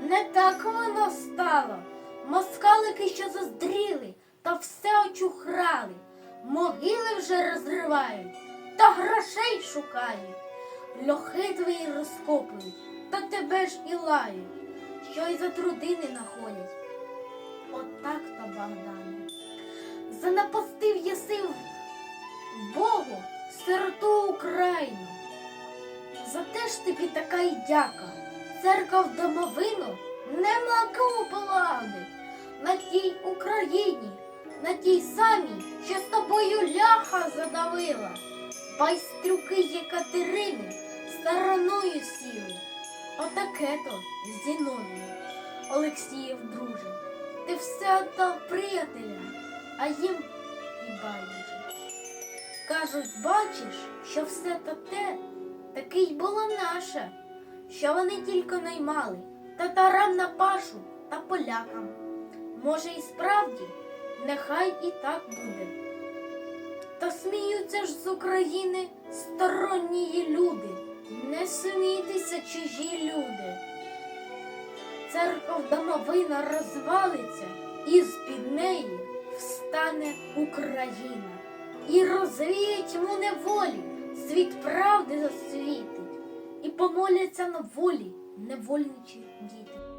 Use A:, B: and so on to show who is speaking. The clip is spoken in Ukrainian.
A: не так воно стало. Москалики, що заздріли, та все очухрали, могили вже розривають, та грошей шукають, льохи твої розкопують, та тебе ж і лають, що й за трудини находять. Отак то, Богдане, занапастив єси Богу сироту Україну. За те ж тобі така й дяка. Церква домовину нема кому полагодить. На тій Україні, на тій самій, що з тобою ляха задавила. Байстрюки Єкатерини стороною сіли. Отаке то Зіновію, Олексіїв друже. Ти все отдав приятелям, а їм і байдуже. Кажуть, бачиш, що все то те, таке й було наше, що вони тільки наймали татарам на пашу та полякам. Може, і справді, нехай і так буде. Та сміються ж з України сторонні люди, не смійтеся чужі люди. Церков домовина розвалиться, і з-під неї встане Україна. І розвіє тьму неволі, світ правди засвітить, і помоляться на волі невольничі діти.